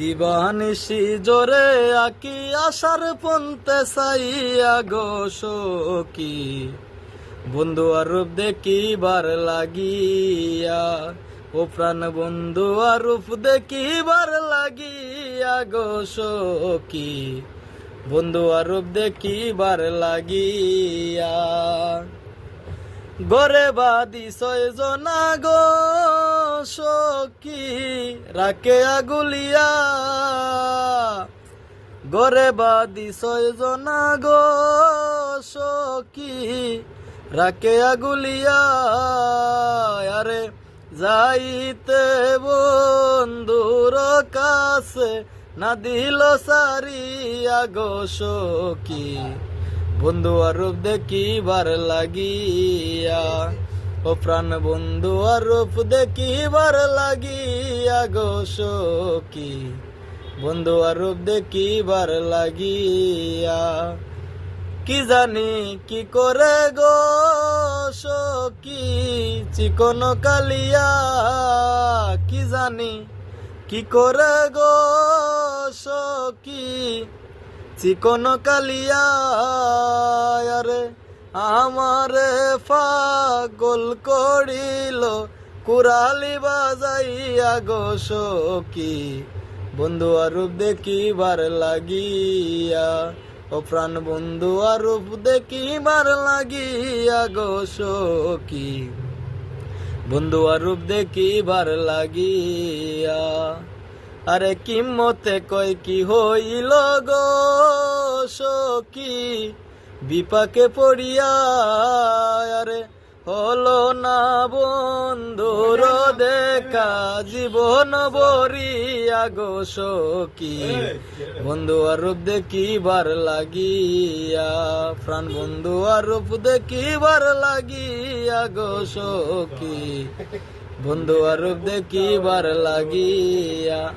দিবানিসি জোরে আকি আশার পন্তে সাইয়া গো সখী। বন্ধু আর রূপ দেখিবার লাগিয়া, ও প্রাণ বন্ধু আর রূপ দেখিবার লাগিয়া গো সখী। বন্ধু আর রূপ দেখিবার লাগিয়া গরে বাদি ছয়জনা গো সখী রাকে আগুলিয়া। গরে বাদি ছয়জনা গো সখী রাকে আগুলিয়া। আরে যাইতে বন্ধুর কাছে না দিল সারিয়া গো সখী। বন্ধু আরূপ দেখিবার লাগিয়া, ও প্রাণ বন্ধু আরূপ দেখিবার লাগিয়া গো সখী। বন্ধু আরূপ দেখিবার লাগিয়া, কি জানি কি করে গো সখী? চিকন কালিয়া, কি জানি কি করে গো সখী? চিকন কালিয়া আমারে পাগল করিল কুরালি বাজাইয়া গো সখী। বন্ধু আরূপ দেখিবার লাগিয়া, ও প্রাণ বন্ধু আরূপ দেখিবার লাগিয়া গো সখী। বন্ধু আরূপ দেখিবার লাগিয়া, আরে কিমতে কয় কি হইল গো সখী? বিপাকে পড়িয়া আরে হলো না বন্ধুর দেখা জীবন বরিয়া গো সখী। বন্ধু আরূপ দেখিবার লাগিয়া প্রাণ বন্ধু আরূপ দেখিবার লাগিয়া গো সখী। বন্ধু আরূপ দেখিবার লাগিয়া।